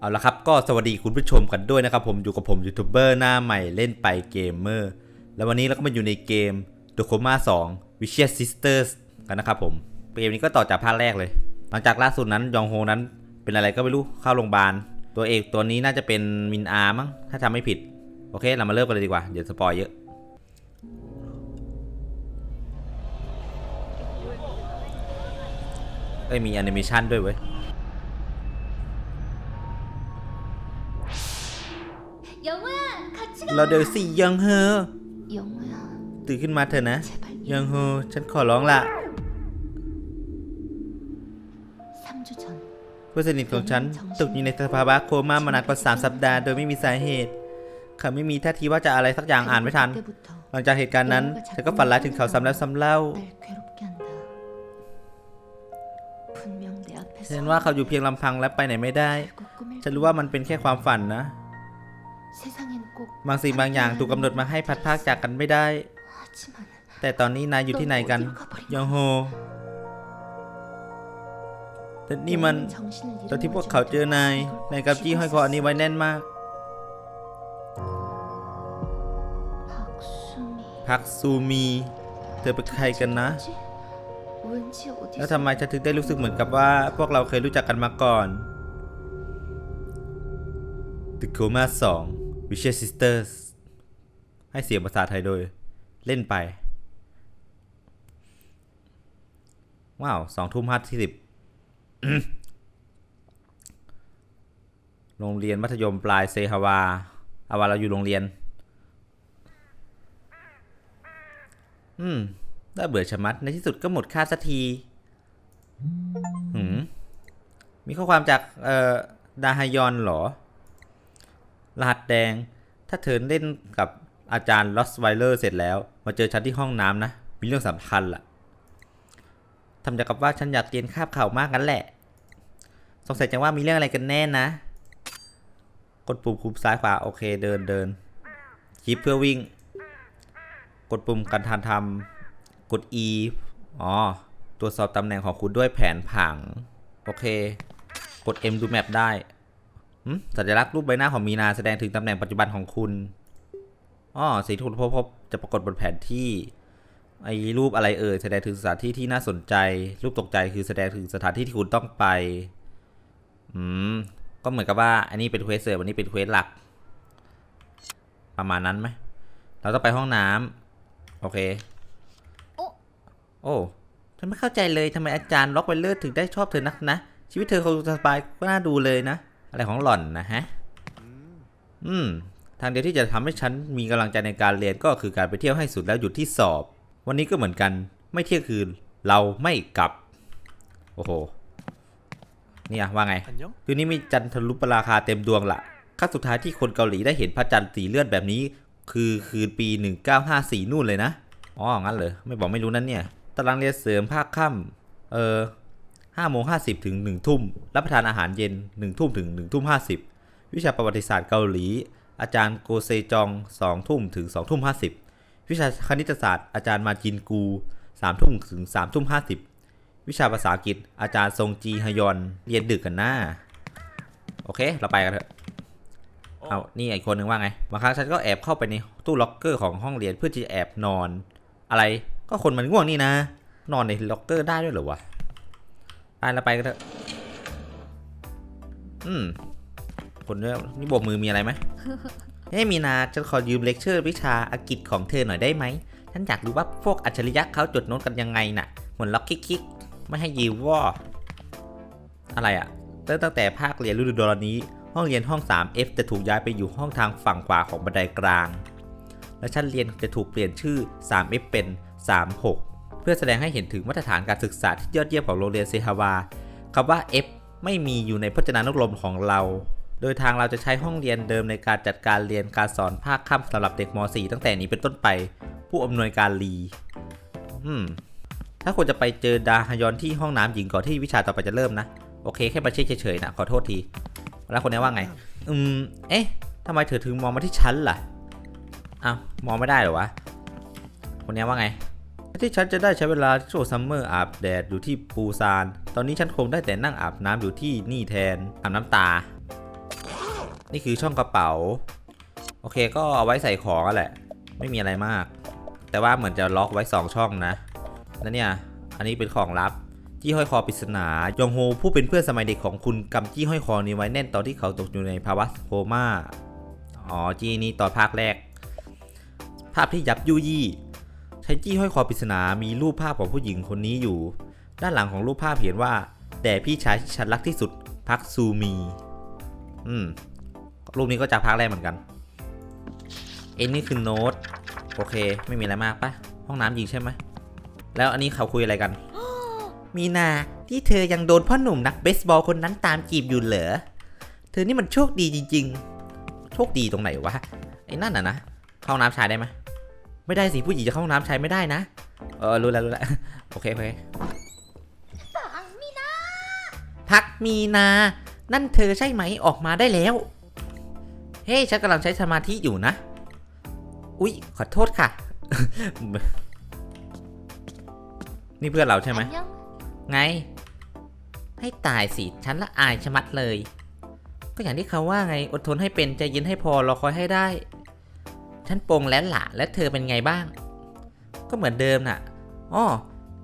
เอาละครับก็สวัสดีคุณผู้ชมกันด้วยนะครับผมอยู่กับผมยูทูบเบอร์หน้าใหม่เล่นไปเกมเมอร์แล้ววันนี้เราก็มาอยู่ในเกม The Coma 2 Vicious Sisters กันนะครับผมเกมนี้ก็ต่อจากภาคแรกเลย หลังจากล่าสุดนั้นยองโฮนั้นเป็นอะไรก็ไม่รู้เข้าโรงพยาบาล ตัวเอกตัวนี้น่าจะเป็นมินอามั้งถ้าจำไม่ผิด โอเคเรามาเริ่มกันเลยดีกว่า เดี๋ยวสปอยเยอะเอ้ยมีแอนิเมชันด้วยเว้ย เราเดี๋ยวสิยังเฮอตื่นขึ้นมาเถอะนะ ยังเฮอฉันขอร้องละเพื่อนสนิทของฉันตกอยู่ในสภาวะโคม่ามานานกว่าสามสัปดาห์โดยไม่มีสาเหตุเขาไม่มีท่าทีว่าจะอะไรสักอย่างอ่านไม่ทัน หลังจากเหตุการณ์นั้นเธอก็ฝันร้ายถึงเขาซ้ำแล้วซ้ำเล่าฉันว่าเขาอยู่เพียงลำพังและไปไหนไม่ได้ ฉันรู้ว่ามันเป็นแค่ความฝันนะ บางสิ่งบางอย่างถูกกำหนดมาให้พัดพากจากกันไม่ได้ แต่ตอนนี้นายอยู่ที่ไหนกัน ยองโฮแต่นี่มันตอนที่พวกเขาเจอนายนายกับจี้ห้อยคออันนี้ไว้แน่นมากพักซูมี เธอเป็นใครกันนะ แล้วทำไมฉันถึงได้รู้สึกเหมือนกับว่า พวกเราเคยรู้จักกันมาก่อนตึกโคมาสอง The Coma 2 Vicious Sisters ให้เสียงภาษาไทยโดยเล่นไป ว้าวสองทุ่มห้าที่สิบโรงเรียนมัธยมปลายเซฮาวา อาวาเราอยู่โรงเรียน อืมน่าเบื่อชะมัด ในที่สุดก็หมดค่าสักทีหืมมีข้อความจาก เอ่อ ดาฮยอนเหรอ รหัสแดง ถ้าเธอเล่นกับอาจารย์ลอสไวเลอร์เสร็จแล้ว มาเจอฉันที่ห้องน้ำนะ มีเรื่องสำคัญล่ะทำจากกับว่าฉันอยากเรียนคาบข่าวมากงั้นแหละ สงสัยจังว่ามีเรื่องอะไรกันแน่นะ กดปุ่มคุมซ้ายขวาโอเคเดินเดินคลิปเพื่อวิ่ง กดปุ่มการทันทำกด E อ๋อ ตรวจสอบตำแหน่งของคุณด้วยแผนผัง โอเค กด M ดูแมปได้ สัญลักษณ์รูปใบหน้าของมีนาแสดงถึงตำแหน่งปัจจุบันของคุณอ๋อสิ่งที่คุณพบพบจะปรากฏบนแผนที่ไอ้รูปอะไรเอ่ยแสดงถึงสถานที่ที่น่าสนใจ รูปตกใจคือแสดงถึงสถานที่ที่คุณต้องไป อืม ก็เหมือนกับว่า อันนี้เป็นเควสเสริมอันนี้เป็นเควสหลัก ประมาณนั้นไหม เราต้องไปห้องน้ำโอเคโอ้โอ้ฉันไม่เข้าใจเลยทำไมอาจารย์ล็อกไวเลอร์ถึงได้ชอบเธอนักนะ ชีวิตเธอคงสบายก็น่าดูเลยนะ อะไรของหล่อนนะฮะ อืม ทางเดียวที่จะทำให้ฉันมีกำลังใจในการเรียนก็คือการไปเที่ยวให้สุดแล้วหยุดที่สอบ วันนี้ก็เหมือนกัน ไม่เที่ยงคืน เราไม่กลับ โอ้โห เนี่ยว่าไง안 녕? คืนนี้มีจันทรุปราคาเต็มดวงละครั้งสุดท้ายที่คนเกาหลีได้เห็นพระจันทร์สีเลือดแบบนี้ คือคืนปี 1954 นู่นเลยนะ อ๋อ งั้นเหรอ ไม่บอกไม่รู้นั่นเนี่ย ตารางเรียนเสริมภาคค่ำเออ 5โมง50 ถึง 1 ทุ่ม รับประทานอาหารเย็น 1 ทุ่มถึง 1 ทุ่ม 50 วิชาประวัติศาสตร์เกาหลี อาจารย์โกเซจอง 2 ทุ่มถึง 2 ทุ่ม 50 วิชาคณิตศาสตร์ อาจารย์มาจินกู 3 ทุ่มถึง 3 ทุ่ม 50 วิชาภาษาอังกฤษ อาจารย์ทรงจีฮยอน เรียนดึกกันหน้า โอเค เราไปกันเถอะ เอา นี่อีกคนนึงว่าไง บางครั้งฉันก็แอบเข้าไปในตู้ล็อกเกอร์ของห้องเรียนเพื่อที่จะแอบนอน อะไร ก็คนมันง่วงนี่นะ นอนในล็อกเกอร์ได้ด้วยเหรอวะ ไปเราไปกันเถอะ อืมคนเนี่ยนี่โบกมือมีอะไรไหมเฮ้ยมีนาฉันขอยืมเลคเชอร์วิชาอังกฤษของเธอหน่อยได้ไหม ฉันอยากรู้ว่าพวกอัจฉริยะเขาจดโน้ตกันยังไงน่ะเหมือนล็อกคิกคิกไม่ให้ยืมว่าอะไรอะตั้งตั้งแต่ภาคเรียนฤดูร้อนนี้ ห้องเรียนห้อง 3F จะถูกย้ายไปอยู่ห้องทางฝั่งขวาของบันไดกลาง และชั้นเรียนจะถูกเปลี่ยนชื่อ 3F เป็น 36เพื่อแสดงให้เห็นถึงมาตรฐานการศึกษาที่ยอดเยี่ยมของโรงเรียนเซฮาวาคำว่า F ไม่มีอยู่ในพจนานุกรมของเรา โดยทางเราจะใช้ห้องเรียนเดิมในการจัดการเรียนการสอนภาคค่ำสำหรับเด็กม .4 ตั้งแต่นี้เป็นต้นไป ผู้อำนวยการลีอืมถ้าควรจะไปเจอดาฮยอนที่ห้องน้ำหญิงก่อนที่วิชาต่อไปจะเริ่มนะ โอเคแค่มาเช็คเฉยๆนะขอโทษที แล้วคนนี้ว่าไง อืม เอ๊ะทำไมเธอถึงมองมาที่ฉันล่ะอ้าวมองไม่ได้เหรอวะ คนนี้ว่าไง ที่ฉันจะได้ใช้เวลาช่วงซัมเมอร์อาบแดดอยู่ที่ปูซาน ตอนนี้ฉันคงได้แต่นั่งอาบน้ำอยู่ที่นี่แทนอาบน้ำตา นี่คือช่องกระเป๋า โอเคก็เอาไว้ใส่ของแหละ ไม่มีอะไรมาก แต่ว่าเหมือนจะล็อกไว้ 2 ช่องนะแล้วเนี่ย อันนี้เป็นของลับจี้ห้อยคอปริศนายองโฮผู้เป็นเพื่อนสมัยเด็กของคุณกำจี้ห้อยคอนี้ไว้แน่นตอนที่เขาตกอยู่ในภาวะโคม่าอ๋อจี้นี้ตอนภาคแรก ภาพที่ยับยุยี่ ใช้จี้ห้อยคอปริศนามีรูปภาพของผู้หญิงคนนี้อยู่ ด้านหลังของรูปภาพเขียนว่า แต่พี่ชายที่ฉันรักที่สุดพักซูมี อืม รูปนี้ก็จากภาคแรกเหมือนกัน เอ็นนี่คือโน้ต โอเค ไม่มีอะไรมากปะห้องน้ำยิงใช่ไหม แล้วอันนี้เขาคุยอะไรกัน มีนาที่เธอยังโดนพ่อหนุ่มนักเบสบอลคนนั้นตามจีบอยู่เหรอ เธอนี่มันโชคดีจริง ๆ โชคดีตรงไหนวะ ไอ้นั่นน่ะนะ เข้าห้องน้ำชายได้ไหม ไม่ได้สิผู้หญิงจะเข้าห้องน้ำชายไม่ได้นะ เออรู้แล้วรู้แล้วโอเคโอเคฝัพักมีนา นั่นเธอใช่ไหมออกมาได้แล้ว เฮ้ฉันกำลังใช้สมาธิอยู่นะ อุ๊ย ขอโทษค่ะ นี่เพื่อนเราใช่ไหมไง ให้ตายสิ ฉันละอายชะมัดเลย ก็อย่างที่เขาว่าไง อดทนให้เป็นใจเย็นให้พอรอคอยให้ได้ ฉันปรงแล้วละและเธอเป็นไงบ้าง ก็เหมือนเดิมน่ะอ้อ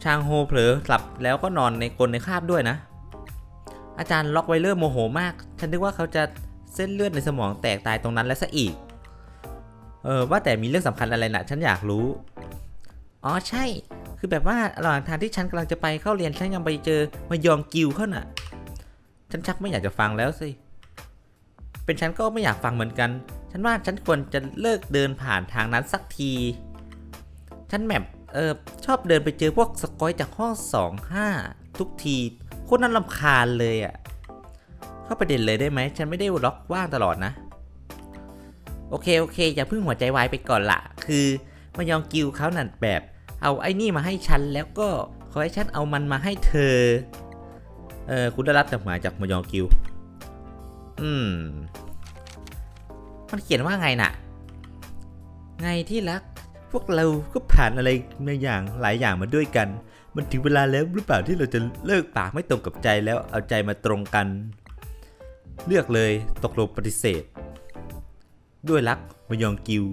ชางโฮเผลอหลับแล้วก็นอนในกลในคาบด้วยนะ อาจารย์ล็อกไวเลอร์โมโหมาก ฉันนึกว่าเขาจะเส้นเลือดในสมองแตกตายตรงนั้นแล้วซะอีก เออว่าแต่มีเรื่องสำคัญอะไรนะฉันอยากรู้ อ๋อใช่ คือแบบว่าระหว่างทางที่ฉันกำลังจะไปเข้าเรียนฉันยังไปเจอมายองกิวเขาน่ะ ฉันชักไม่อยากจะฟังแล้วสิ เป็นฉันก็ไม่อยากฟังเหมือนกัน ฉันว่าฉันควรจะเลิกเดินผ่านทางนั้นสักที ฉันแบบเออชอบเดินไปเจอพวกสกอยจากห้องสองห้าทุกทีโคตรน่ารำคาญเลยอะ่ะ เข้าประเด็นเลยได้ไหม ฉันไม่ได้ล็อกว่างตลอดนะ โอเคโอเค อย่าเพิ่งหัวใจวายไปก่อนละ คือมายองกิวเขานั่นแบบ เอาไอ้นี่มาให้ฉันแล้วก็ขอให้ฉันเอามันมาให้เธอ เออคุณได้รับจดหมายจากมายองกิว อืม มันเขียนว่าไงน่ะ ไงที่รัก พวกเราก็ผ่านอะไรมาอย่างหลายอย่างมาด้วยกัน มันถึงเวลาแล้วหรือเปล่าที่เราจะเลิกปากไม่ตรงกับใจแล้วเอาใจมาตรงกัน เลือกเลยตกลงปฏิเสธ ด้วยรักมายองกิว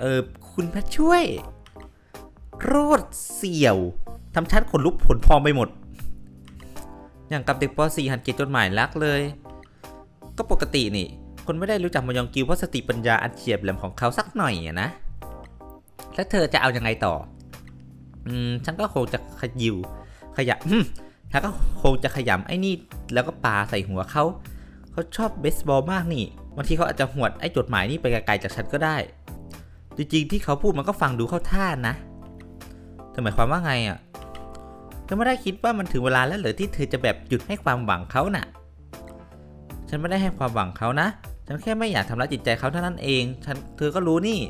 เออคุณพระช่วย โรดเสี่ยวทำชั้นขนลุกผลพองไปหมด อย่างกับเด็กป .4 หันเกียรติจดหมายรักเลย ก็ปกตินี่ คนไม่ได้รู้จักมยองกิวเพราะสติปัญญาอันเฉียบแหลมของเขาสักหน่อยอะนะ แล้วเธอจะเอายังไงต่อ อืม ฉันก็คงจะขยิว ขยะอืมฉันก็คงจะขยำไอ้นี่ แล้วก็ปาใส่หัวเขา เขาชอบเบสบอลมากนี่บางทีเขาอาจจะหวดไอ้จดหมายนี่ไปไกลๆจากฉันก็ได้ จริงๆที่เขาพูดมันก็ฟังดูเข้าท่านะเธอหมายความว่าไงอะเธอไม่ได้คิดว่ามันถึงเวลาแล้วเหรือที่เธอจะแบบหยุดให้ความหวังเขาน่ะ ฉันไม่ได้ให้ความหวังเขานะ ฉันแค่ไม่อยากทำร้ายจิตใจเขาเท่านั้นเอง ฉันเธอก็รู้นี่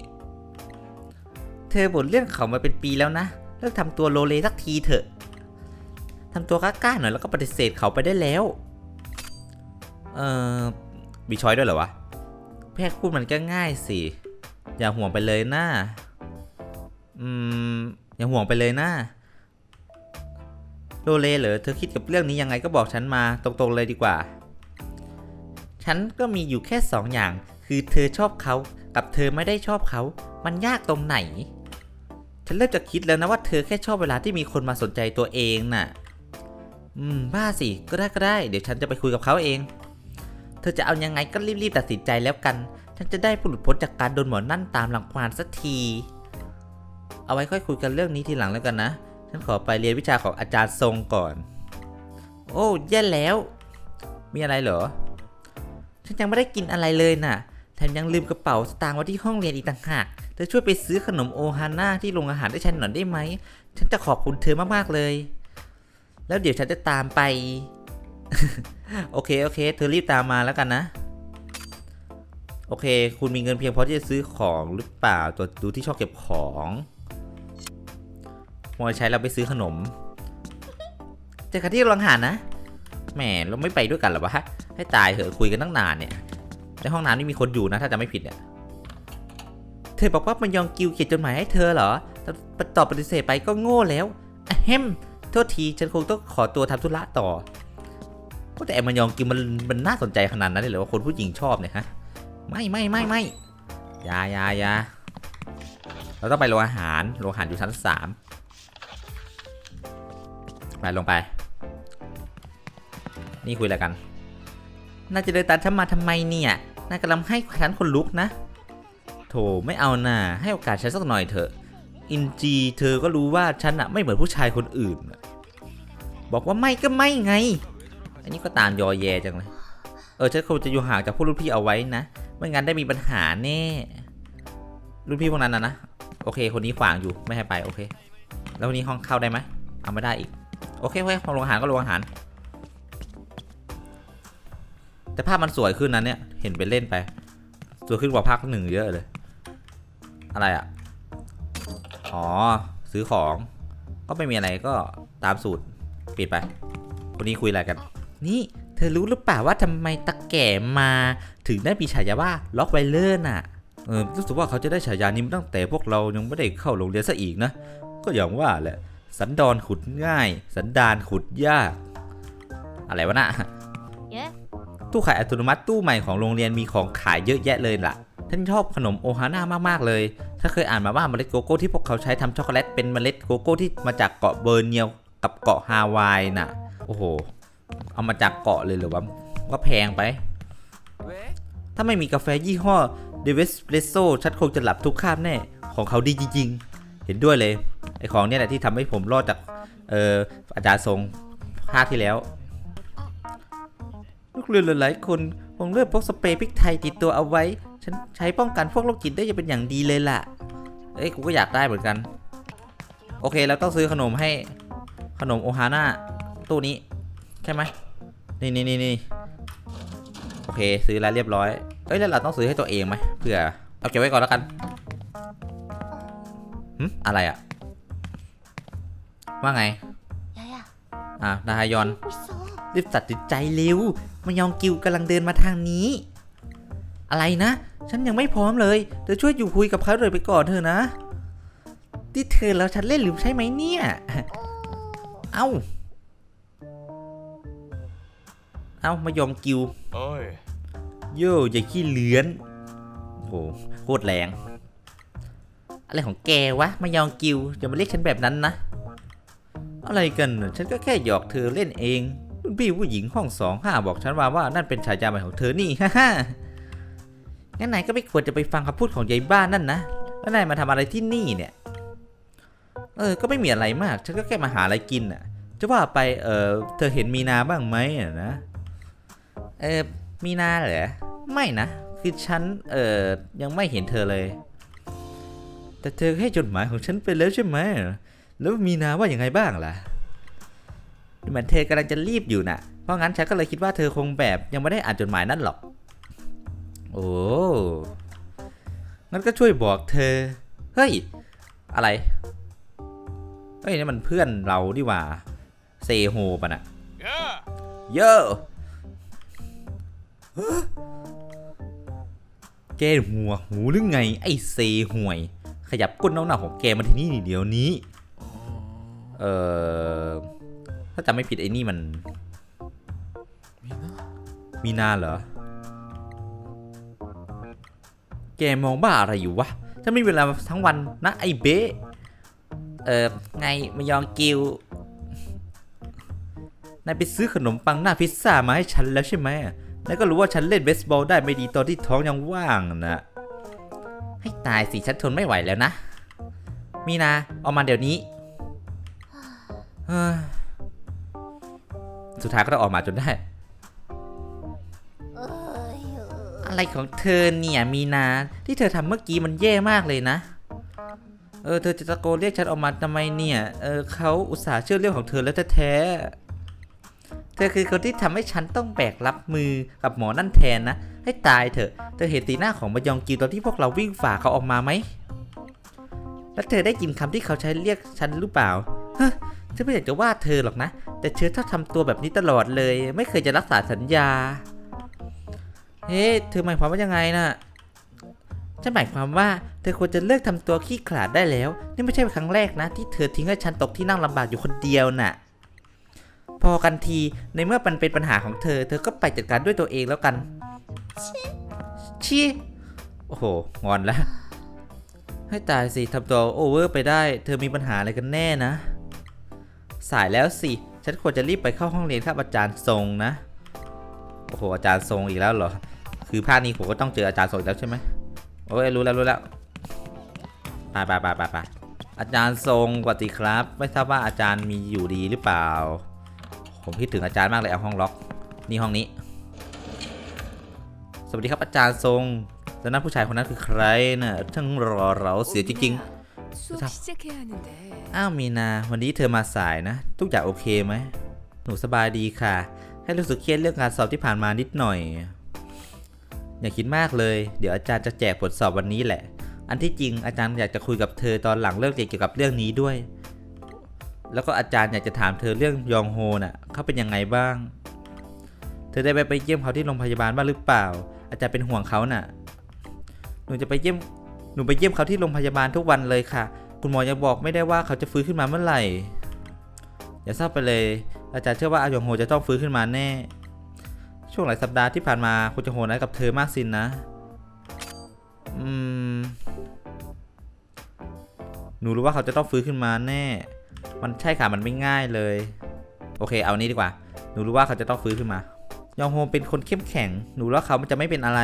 เธอบ่นเรื่องเขามาเป็นปีแล้วนะ เลิกทำตัวโลเลสักทีเถอะทำตัวกล้าๆหน่อยแล้วก็ปฏิเสธเขาไปได้แล้ว เอ่อ มีช้อยด้วยเหรอวะ แพทย์พูดมันก็ง่ายสิ อย่าห่วงไปเลยนะอืม อย่าห่วงไปเลยนะโลเลเหรอ เธอคิดกับเรื่องนี้ยังไงก็บอกฉันมาตรงๆเลยดีกว่า ฉันก็มีอยู่แค่สองอย่าง คือเธอชอบเขากับเธอไม่ได้ชอบเขา มันยากตรงไหน ฉันเริ่มจะคิดแล้วนะว่าเธอแค่ชอบเวลาที่มีคนมาสนใจตัวเองน่ะ อืม บ้าสิ ก็ได้ก็ได้ เดี๋ยวฉันจะไปคุยกับเขาเอง เธอจะเอายังไงก็รีบๆตัดสินใจแล้วกัน ฉันจะได้หลุดพ้นจากการโดนหมอนั่นตามหลังควานสักที เอาไว้ค่อยคุยกันเรื่องนี้ทีหลังแล้วกันนะ ฉันขอไปเรียนวิชาของอาจารย์ทรงก่อน โอ้แย่แล้ว มีอะไรเหรอ ฉันยังไม่ได้กินอะไรเลยน่ะ แถมยังลืมกระเป๋าสตางค์ไว้ที่ห้องเรียนอีกต่างหาก เธอช่วยไปซื้อขนมโอฮาน่าที่โรงอาหารให้ฉันหน่อยได้ไหม ฉันจะขอบคุณเธอมากๆเลย แล้วเดี๋ยวฉันจะตามไป โอเคโอเค เธอรีบตามมาแล้วกันนะ โอเค คุณมีเงินเพียงพอที่จะซื้อของหรือเปล่าตัวดูที่ชอบเก็บของมอยใช้เราไปซื้อขนมเจอกันที่โรงอาหารนะ แหมเราไม่ไปด้วยกันหรอวะให้ตายเถอะคุยกันตั้งนานเนี่ย ในห้องน้ำนี่มีคนอยู่นะ ถ้าจะไม่ผิดเนี่ย เธอบอกว่ามันยองกิวเขียนจดหมายให้เธอเหรอแต่ตอบปฏิเสธไปก็โง่แล้วเฮมโทษทีฉันคงต้องขอตัวทำธุระต่อ ก็แต่แอมมันยองกินมันมันน่าสนใจขนาดนั้นเลยเหรอว่าคนผู้หญิงชอบเนี่ยฮะ ไม่ไม่ไม่ไม่ยายายาเราต้องไปโรงอาหาร โรงอาหารอยู่ชั้นสามไปลงไป นี่คุยอะไรกัน น่าจะเดินตามฉันมาทำไมเนี่ยน่ากำลังให้ฉันคนลุกนะ โถไม่เอาน่ะให้โอกาสฉันสักหน่อยเถอะ อินจีเธอก็รู้ว่าฉันอะไม่เหมือนผู้ชายคนอื่น บอกว่าไม่ก็ไม่ไง อันนี้ก็ตามยอแยจังเลย เออฉันควรจะอยู่ห่างจากพวกรุ่นพี่เอาไว้นะ ไม่งั้นได้มีปัญหาแน่ รุ่นพี่พวกนั้นนะนะ โอเค คนนี้ขวางอยู่ไม่ให้ไปโอเค แล้ววันนี้ห้องเข้าได้ไหมเอาไม่ได้อีก โอเคโอเคพอโรงอาหารก็โรงอาหาร แต่ภาพมันสวยขึ้นนะเนี่ย เห็นไปเล่นไป สวยขึ้นกว่าภาคหนึ่งเยอะเลย อะไรอะ อ๋อ ซื้อของ ก็ไม่มีอะไรก็ตามสูตร ปิดไป คนนี้คุยอะไรกัน นี่เธอรู้หรือเปล่าว่าทำไมตะแก่มาถึงได้มีฉายาว่าล็อกไวเลอร์น่ะ เออรู้สึกว่าเขาจะได้ฉายานี้มาตั้งแต่พวกเรายังไม่ได้เข้าโรงเรียนซะอีกนะ ก็อย่างว่าแหละ สันดอนขุดง่าย สันดานขุดยาก อะไรวะน่ะ ตู้ขายอัตโนมัติตู้ใหม่ของโรงเรียนมีของขายเยอะแยะเลยล่ะท่านชอบขนมโอฮาน่ามากๆเลย ถ้าเคยอ่านมาว่าเมล็ดโกโก้ที่พวกเขาใช้ทำช็อกโกแลตเป็นเมล็ดโกโก้ที่มาจากเกาะเบอร์เนียวกับเกาะฮาวายน่ะ โอ้โห เอามาจากเกาะเลยหรือว่าก็แพงไป ถ้าไม่มีกาแฟยี่ห้อเดวิสเ e สโซฉันคงจะหลับทุกคาบแน่ ของเขาดีจริงๆ เห็นด้วยเลย ไอของเนี่ยแหละที่ทำให้ผมรอดจาก เอ่ออาจารย์ทรงภาคที่แล้ว ลูกเรือหลายๆคนคงเลือกพกสเปรย์พริกไทยติดตัวเอาไว้ ฉันใช้ป้องกันพวกโรคจิตได้จะเป็นอย่างดีเลยล่ะ เอ้ย กูก็อยากได้เหมือนกัน โอเค แล้วต้องซื้อขนมให้ขนมโอฮาน่าตู้นี้ ใช่ไหมนี่นี่นี่นี่โอเค ซื้อแล้วเรียบร้อย เอ้ย แล้วเราต้องซื้อให้ตัวเองไหมเผื่อ เอาเก็บไว้ก่อนแล้วกันหึอะไรอะว่าไง 야야 อ่ะดาฮายอน 웃어 รีบตัดสินใจเร็วมายองกิวกำลังเดินมาทางนี้ อะไรนะ ฉันยังไม่พร้อมเลยเธอช่วยอยู่คุยกับเขาเลยไปก่อนเถอะนะที่เธอแล้วฉันเล่นหรือใช่ไหมเนี่ย เอ้า เอ้ามายองกิว어 이, โย่อย่าขี้เลือนโอ้โหโคตรแรงอะไรของแกวะมายองกิวอย่ามาเรียกฉันแบบนั้นนะ อะไรกันน่ะฉันก็แค่หยอกเธอเล่นเอง รุ่นพี่ผู้หญิงห้องสองห้าบอกฉันว่าว่านั่นเป็นฉายาใหม่ของเธอนี่ฮ่าฮ่างั้นนายก็ไม่ควรจะไปฟังคำพูดของยายบ้านนั่นนะ แล้วนายมาทำอะไรที่นี่เนี่ย เออ ก็ไม่มีอะไรมาก ฉันก็แค่มาหาอะไรกินน่ะ จะว่าไป เออเธอเห็นมีนาบ้างไหมอะนะ เออ มีนาเหรอ ไม่นะ คือฉัน เออยังไม่เห็นเธอเลย แต่เธอให้จดหมายของฉันไปแล้วใช่ไหม แล้วมีนาว่าอย่างไงบ้างล่ะ เหมือนเธอกำลังจะรีบอยู่น่ะ เพราะงั้นฉันก็เลยคิดว่าเธอคงแบบยังไม่ได้อ่านจดหมายนั่นหรอก โอ้งั้นก็ช่วยบอกเธอ เฮ้ย อะไร เฮ้ยนี่มันเพื่อนเราดีหว่า เซโฮปะน่ะ 야! เยอะแกหัวหูหรือไง ไอ้เซห่วย ขยับก้นน้องหน้าของแกมาที่นี่เดี๋ยวนี้ เอ่อ ถ้าจำไม่ผิดไอ้นี่มัน มีนาเหรอ แกมองบ้าอะไรอยู่วะฉันไม่มีเวลาทั้งวันนะไอ้เบ๊เอ่อไงมายองกิวนายไปซื้อขนมปังหน้าพิซซ่ามาให้ฉันแล้วใช่ไหมนายก็รู้ว่าฉันเล่นเบสบอลได้ไม่ดีตอนที่ท้องยังว่างนะให้ตายสิฉันทนไม่ไหวแล้วนะ มีนาเอามาเดี๋ยวนี้เฮ้ย สุดท้ายก็ต้องออกมาจนได้อะไรของเธอเนี่ยมีนา ที่เธอทำเมื่อกี้มันแย่มากเลยนะ เออเธอจะตะโกนเรียกฉันออกมาทำไมเนี่ย เออเขาอุตส่าห์เชื่อเรื่องของเธอแล้วแท้ๆเธอคือคนที่ทำให้ฉันต้องแบกรับมือกับหมอนั่นแทนนะ ให้ตายเถอะ เธอเห็นตีหน้าของมายองกิวตอนที่พวกเราวิ่งฝ่าเขาออกมาไหม แล้วเธอได้ยินคำที่เขาใช้เรียกฉันหรือเปล่า ฮ ฉันไม่อยากจะว่าเธอหรอกนะ แต่เธอถ้าทำตัวแบบนี้ตลอดเลย ไม่เคยจะรักษาสัญญา เฮ้เธอหมายความว่ายังไงน่ะฉันหมายความว่าเธอควรจะเลิกทำตัวขี้ขลาดได้แล้ว นี่ไม่ใช่ครั้งแรกนะ ที่เธอทิ้งให้ฉันตกที่นั่งลำบากอยู่คนเดียวน่ะ พอกันทีในเมื่อมันเป็นปัญหาของเธอ เธอก็ไปจัดการด้วยตัวเองแล้วกันชี้โอ้โห งอนแล้ว ให้ตายสิทำตัวโอเวอร์ไปได้ เธอมีปัญหาอะไรกันแน่นะ สายแล้วสิ ฉันควรจะรีบไปเข้าห้องเรียนครับอาจารย์ทรงนะ โอ้โหอาจารย์ทรงอีกแล้วเหรอ คือภาคนี้ผมก็ต้องเจออาจารย์ทรงอีกแล้วใช่ไหมโอ้ยรู้แล้วรู้แล้วไปไปไปไปไปอาจารย์ทรงสวัสดีครับ ไม่ทราบว่าอาจารย์มีอยู่ดีหรือเปล่า ผมคิดถึงอาจารย์มากเลยเอาห้องล็อก นี่ห้องนี้ สวัสดีครับอาจารย์ทรงแล้วนั่นผู้ชายคนนั้นคือใครน่ะช่างรอเราเสียจริง 수업 자. 시작해야 하는데 ๆ อ้าวมีนา วันนี้เธอมาสายนะ ทุกอย่างโอเคไหม หนูสบายดีค่ะ แค่รู้สึกเครียดเรื่องการสอบที่ผ่านมานิดหน่อย อย่าคิดมากเลย เดี๋ยวอาจารย์จะแจกผลสอบวันนี้แหละ อันที่จริงอาจารย์อยากจะคุยกับเธอตอนหลังเลิกเรียนเกี่ยวกับเรื่องนี้ด้วย แล้วก็อาจารย์อยากจะถามเธอเรื่องยองโฮน่ะเขาเป็นยังไงบ้าง เธอได้ไปไปเยี่ยมเขาที่โรงพยาบาลบ้างหรือเปล่า อาจารย์เป็นห่วงเขาน่ะ หนูจะไปเยี่ยม หนูไปเยี่ยมเขาที่โรงพยาบาลทุกวันเลยค่ะ คุณหมอยังบอกไม่ได้ว่าเขาจะฟื้นขึ้นมาเมื่อไหร่ อย่าเศร้าไปเลย อาจารย์เชื่อว่าอายองโฮจะต้องฟื้นขึ้นมาแน่ ช่วงหลายสัปดาห์ที่ผ่านมาคุณจะโหดร้ายกับเธอมากสินนะ อืม หนูรู้ว่าเขาจะต้องฟื้นขึ้นมาแน่ มันใช่ค่ะมันไม่ง่ายเลย โอเค เอานี้ดีกว่า หนูรู้ว่าเขาจะต้องฟื้นขึ้นมายองโฮเป็นคนเข้มแข็ง หนูรู้ว่าเขาจะไม่เป็นอะไร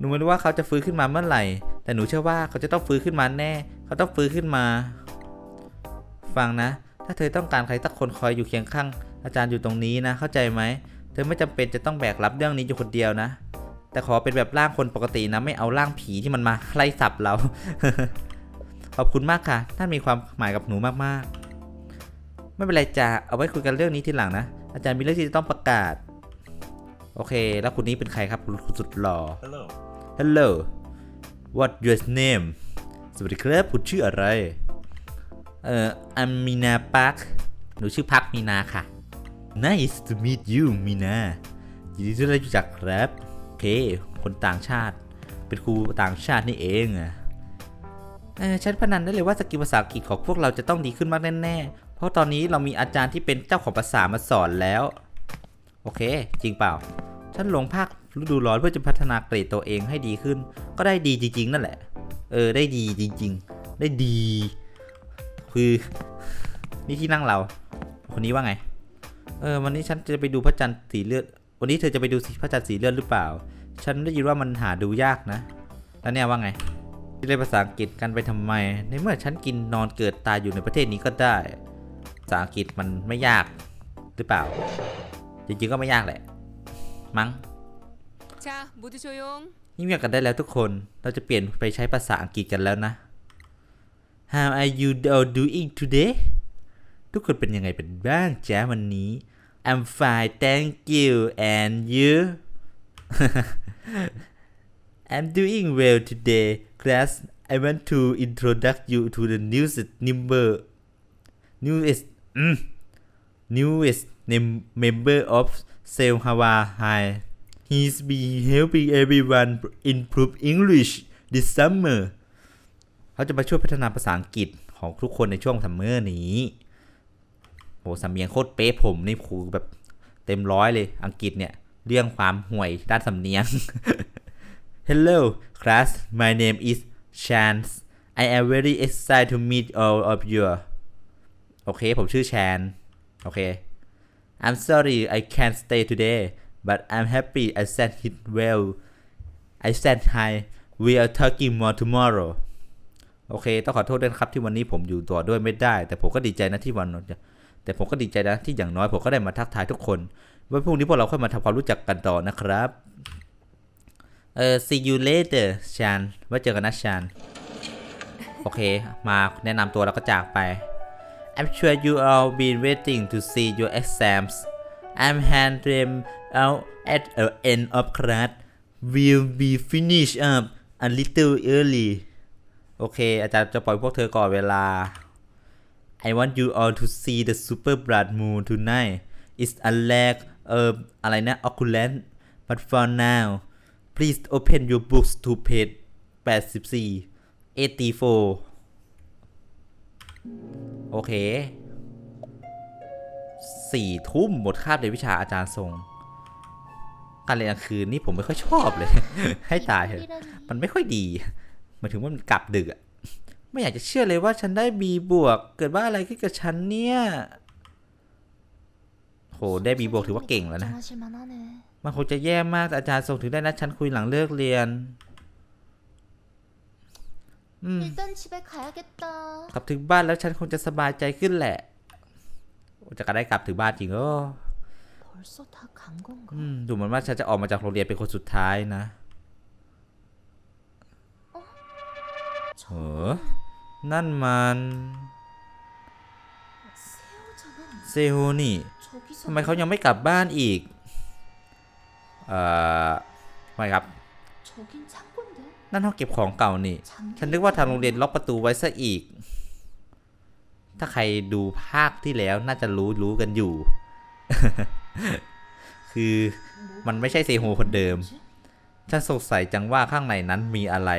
หนูไม่รู้ว่าเขาจะฟื้นขึ้นมาเมื่อไหร่ แต่หนูเชื่อว่าเขาจะต้องฟื้นขึ้นมาแน่ เขาต้องฟื้นขึ้นมา ฟังนะ ถ้าเธอต้องการใครสักคนคอยอยู่เคียงข้าง อาจารย์อยู่ตรงนี้นะ เข้าใจไหม เธอไม่จำเป็นจะต้องแบกรับเรื่องนี้อยู่คนเดียวนะ แต่ขอเป็นแบบร่างคนปกตินะ ไม่เอาร่างผีที่มันมาไล่สับเรา ขอบคุณมากค่ะ ท่านมีความหมายกับหนูมากๆ ไม่เป็นไรจ้าเอาไว้คุยกันเรื่องนี้ทีหลังนะ อาจารย์มีเรื่องที่จะต้องประกาศโอเค แล้วคุณนี้เป็นใครครับ คุณสุดหล่อ Hello. Hello What your name สวัสดีครับคุณชื่ออะไร เอ่ออัมมีนาปักหนูชื่อพักมีนาค่ะ Nice to meet you มีนายินดีที่ได้รู้จักครับโอเค คนต่างชาติ เป็นครูต่างชาตินี่เองอะเออฉันพนันได้เลยว่าสกิลภาษาอังกฤษของพวกเราจะต้องดีขึ้นมากแน่ๆ เพราะตอนนี้เรามีอาจารย์ที่เป็นเจ้าของภาษามาสอนแล้ว โอเค จริงเปล่า ฉันลงภาค ฤดูร้อนเพื่อจะพัฒนาเกรดตัวเองให้ดีขึ้น ก็ได้ดีจริง ๆ นั่นแหละ เออได้ดีจริง ๆ ได้ดี คือนี่ที่นั่งเรา คนนี้ว่าไง เออวันนี้ฉันจะไปดูพระจันทร์สีเลือด วันนี้เธอจะไปดูพระจันทร์สีเลือดหรือเปล่า ฉันได้ยินว่ามันหาดูยากนะ แล้วเนี่ยว่าไงเรียนภาษาอังกฤษกันไปทำไม ในเมื่อฉันกินนอนเกิดตายอยู่ในประเทศนี้ก็ได้ ภาษาอังกฤษมันไม่ยากหรือเปล่า จริงๆก็ไม่ยากแหละ มั้ง 자 모두 조용 เงียบๆกันได้แล้วทุกคน เราจะเปลี่ยนไปใช้ภาษาอังกฤษกันแล้วนะ How are you all doing today ทุกคนเป็นยังไงเป็นบ้างจ้าวันนี้ I'm fine thank you and you I'm doing well today class I want to introduce you to the newest member newest mm, newest name- member of Sail Hawaii He's been helping everyone improve English this summer เขาจะมาช่วยพัฒนาภาษาอังกฤษของทุกคนในช่วงซัมเมอร์นี้โหสำเนียงโคตรเป๊ะผมนี่ครูแบบเต็มร้อยเลยอังกฤษเนี่ย เรื่องความห่วยด้านสำเนียง Hello class my name is Chance I am very excited to meet all of you โอเค ผมชื่อแชน โอเค I'm sorry I can't stay today but I'm happy I said it well I said hi we are talking more tomorrow โอเค ต้องขอโทษด้วยนะครับที่วันนี้ผมอยู่ต่อด้วยไม่ได้ แต่ผมก็ดีใจนะที่วันนั้นแต่ผมก็ดีใจนะที่อย่างน้อยผมก็ได้มาทักทายทุกคนไว้พรุ่งนี้พวกเราค่อยมาทำความรู้จักกันต่อนะครับ เออ see you later ชานไว้เจอกันนะชานโอเค มาแนะนำตัวแล้วก็จากไป I'm sure you all been waiting to see your exams I'm hand them out at the end of class will be finished up a little early โอเค อาจารย์จะปล่อยพวกเธอก่อนเวลา I want you all to see the super blood moon tonight It's a lag เอ่ออะไรนะ occult but for now please open your books to page 84 84โอเค สี่ทุ่มหมดคาบเรียนวิชาอาจารย์ทรง การเรียนกลางคืนนี่ผมไม่ค่อยชอบเลย ให้ตายเถอะมันไม่ค่อยดีมาถึงว่ามันกลับดึกอะไม่อยากจะเชื่อเลยว่าฉันได้บีบวก เกิดว่าอะไรขึ้นกับฉันเนี่ยโหได้บีบวกถือว่าเก่งแล้วนะมันคงจะแย่มากอาจารย์ทรงถึงได้นะฉันคุยหลังเลิกเรียนกลับถึงบ้านแล้วฉันคงจะสบายใจขึ้นแหละ จะก็ได้กลับถึงบ้านจริงก็ดูเหมือนว่าฉันจะออกมาจากโรงเรียนเป็นคนสุดท้ายนะเออนั่นมันเซโฮนี่ทำไมเขายังไม่กลับบ้านอีก เอ่อไม่ครับ นั่นห้องเก็บของเก่านี่ ฉันนึกว่าทางโรงเรียนล็อกประตูไว้ซะอีก ถ้าใครดูภาคที่แล้วน่าจะรู้รู้กันอยู่ คือมันไม่ใช่เซโฮคนเดิม ฉันสงสัยจังว่าข้างในนั้นมีอะไร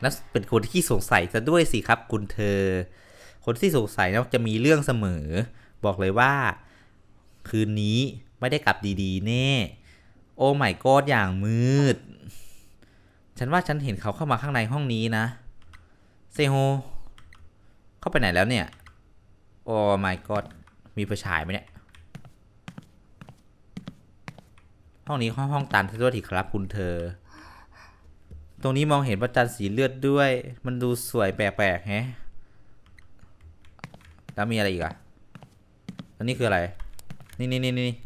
และเป็นคนที่สงสัยซะด้วยสิครับคุณเธอ คนที่สงสัยนะจะมีเรื่องเสมอ บอกเลยว่า คืนนี้ไม่ได้กลับดีๆ แน่ โอ้ไม่กอดอย่างมืด ฉันว่าฉันเห็นเขาเข้ามาข้างในห้องนี้นะ เซโฮ เข้าไปไหนแล้วเนี่ย โอ้ไม่กอดมีไฟฉายไหมเนี่ย ห้องนี้ห้องห้องตันซะด้วยทีครับคุณเธอ ตรงนี้มองเห็นพระจันสีเลือดด้วย มันดูสวยแปลกๆแฮะ แล้วมีอะไรอีกอะแล้วนี่คืออะไร นี่นี่นี่นี่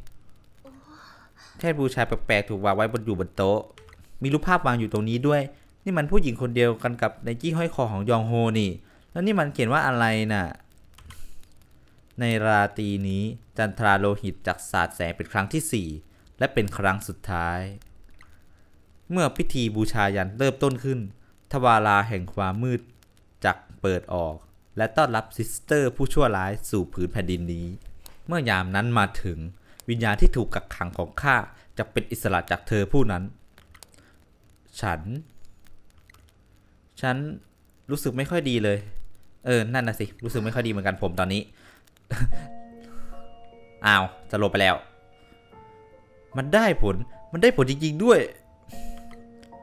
แท่บูชาแปลกๆถูกวางไว้บนอยู่บนโต๊ะ มีรูปภาพวางอยู่ตรงนี้ด้วย นี่มันผู้หญิงคนเดียวกันกับในจี้ห้อยคอของยองโฮนี่ แล้วนี่มันเขียนว่าอะไรน่ะ ในราตรีนี้จันทราโลหิตจากสาดแสงเป็นครั้งที่สี่และเป็นครั้งสุดท้าย เมื่อพิธีบูชายันเริ่มต้นขึ้น ทวาราแห่งความมืดจักเปิดออก และต้อนรับซิสเตอร์ผู้ชั่วร้ายสู่ผืนแผ่นดินนี้ เมื่อยามนั้นมาถึงวิญญาณที่ถูกกักขังของข้าจะเป็นอิสระจากเธอผู้นั้น ฉัน ฉันรู้สึกไม่ค่อยดีเลย เออ นั่นนะสิ รู้สึกไม่ค่อยดีเหมือนกันผมตอนนี้ อ้าวจะลบไปแล้ว มันได้ผล มันได้ผลจริงๆด้วย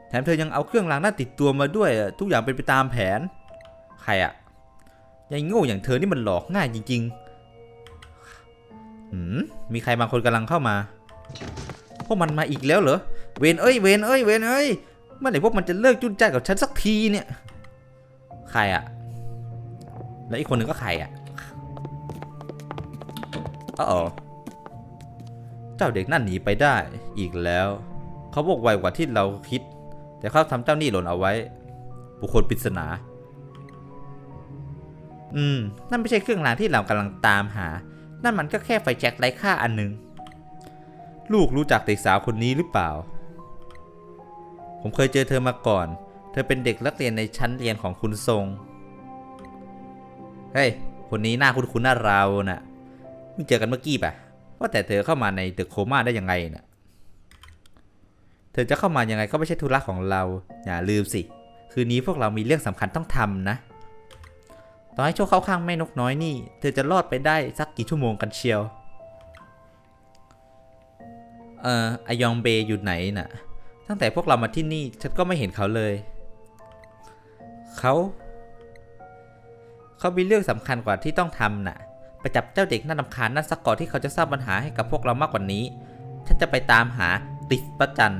แถมเธอยังเอาเครื่องรางหน้าติดตัวมาด้วย ทุกอย่างเป็นไปตามแผน ใครอะยายโง่อย่างเธอนี่มันหลอกง่ายจริงๆหืมมีใครบางคนกำลังเข้ามา พวกมันมาอีกแล้วเหรอ เวนเอ้ย เวนเอ้ย เวนเอ้ย เมื่อไหร่พวกมันจะเลิกจุนจ้ากับฉันสักทีเนี่ย ใครอะ แล้วอีกคนหนึ่งก็ใครอะอ๋อเจ้าเด็กนั่นหนีไปได้อีกแล้ว เขาบอกไวกว่าที่เราคิด แต่เขาทำเจ้าหนี้หล่นเอาไว้ บุคคลปริศนา อืม นั่นไม่ใช่เครื่องรางที่เรากำลังตามหา นั่นมันก็แค่ไฟแจ็คไร้ค่าอันหนึ่งลูกรู้จักเด็กสาวคนนี้หรือเปล่า ผมเคยเจอเธอมาก่อน เธอเป็นเด็กนักเรียนในชั้นเรียนของคุณทรง เฮ้ย คนนี้หน้าคุ้นๆหน้าเราน่ะเพิ่งเจอกันเมื่อกี้ปะว่าแต่เธอเข้ามาในเดอะโคม่าได้ยังไงน่ะเธอจะเข้ามายังไงก็ไม่ใช่ธุระของเรา อย่าลืมสิ คืนนี้พวกเรามีเรื่องสำคัญต้องทำนะต่อให้โชคเข้าข้างแม่นกน้อยนี่ เธอจะรอดไปได้สักกี่ชั่วโมงกันเชียว เอ่ออายองเบย์อยู่ไหนน่ะ ตั้งแต่พวกเรามาที่นี่ฉันก็ไม่เห็นเขาเลย เขา เขามีเรื่องสำคัญกว่าที่ต้องทำน่ะไปจับเจ้าเด็กน่ารำคาญนั่นสักก่อนที่เขาจะสร้างปัญหาให้กับพวกเรามากกว่านี้ ฉันจะไปตามหาติสประจัน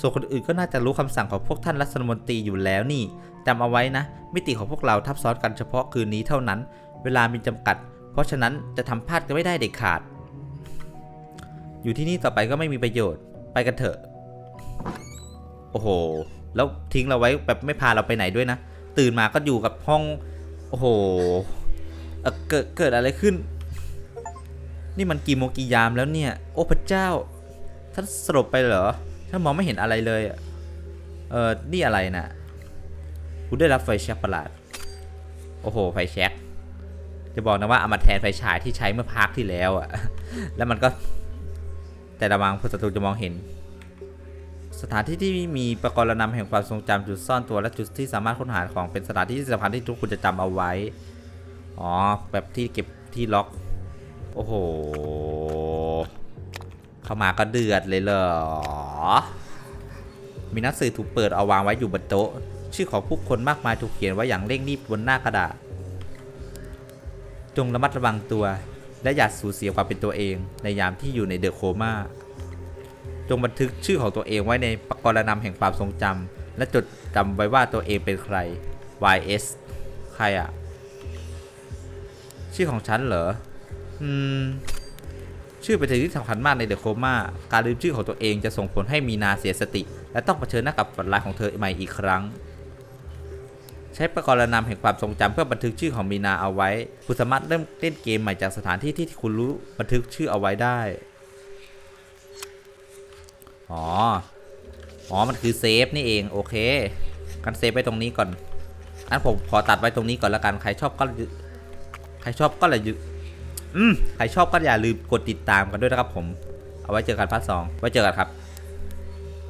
ส่วนคนอื่นก็น่าจะรู้คำสั่งของพวกท่านรัฐมนตรีอยู่แล้วนี่จำเอาไว้นะ มิติของพวกเราทับซ้อนกันเฉพาะคืนนี้เท่านั้น เวลามีจำกัด เพราะฉะนั้นจะทำพลาดก็ไม่ได้เด็ดขาด อยู่ที่นี่ต่อไปก็ไม่มีประโยชน์ ไปกันเถอะ โอ้โห แล้วทิ้งเราไว้แบบไม่พาเราไปไหนด้วยนะ ตื่นมาก็อยู่กับห้อง โอ้โหเกิดเกิดอะไรขึ้น นี่มันกี่โมงกี่ยามแล้วเนี่ย โอ้พระเจ้าท่านสลบไปเหรอท่านมองไม่เห็นอะไรเลยเออนี่อะไรนะ่ะคุณได้รับไฟแช็กประหลาด โอ้โห ไฟแช็กจะบอกนะว่าเอามาแทนไฟฉายที่ใช้เมื่อพักที่แล้วอะแล้วมันก็แต่ระวังพศัตรูจะมองเห็น สถานที่ที่มีประกรณำแห่งความทรงจำจุดซ่อนตัวและจุดที่สามารถค้นหาของเป็นสถานที่สำคัญที่ทุกคนจะจำเอาไว้ อ๋อ แบบที่เก็บทที่ล็อก โอ้โห เข้ามาก็เดือดเลยเหรอ มีหนังสือถูกเปิดเอาวางไว้อยู่บนโต๊ะ ชื่อของผู้คนมากมายถูกเขียนไว้อย่างเร่งรีบบนหน้ากระดาษ จงระมัดระวังตัว และอย่าสูญเสียความเป็นตัวเองในยามที่อยู่ในเดอะโคม่า จงบันทึกชื่อของตัวเองไว้ในปกรณำแห่งความทรงจำและจดจำไว้ว่าตัวเองเป็นใคร YS ใครอะชื่อของฉันเหรอ อืม ชื่อเป็นสิ่งที่สำคัญมากในเดอะโคม่า การลืมชื่อของตัวเองจะส่งผลให้มีนาเสียสติ และต้องเผชิญหน้ากับฝันร้ายของเธอใหม่อีกครั้ง ใช้ประกรณำแห่งความทรงจำเพื่อบันทึกชื่อของมีนาเอาไว้ คุณสามารถเริ่มเล่นเกมใหม่จากสถานที่ที่คุณรู้บันทึกชื่อเอาไว้ได้ อ๋อ อ๋อ มันคือเซฟนี่เอง โอเค กันเซฟไว้ตรงนี้ก่อน อันผมขอตัดไว้ตรงนี้ก่อนละกัน ใครชอบก็ ใครชอบก็เลยอืม ใครชอบก็อย่าลืมกดติดตามกันด้วยนะครับผม เอาไว้เจอกันพาร์ทสองไว้เจอกันครับ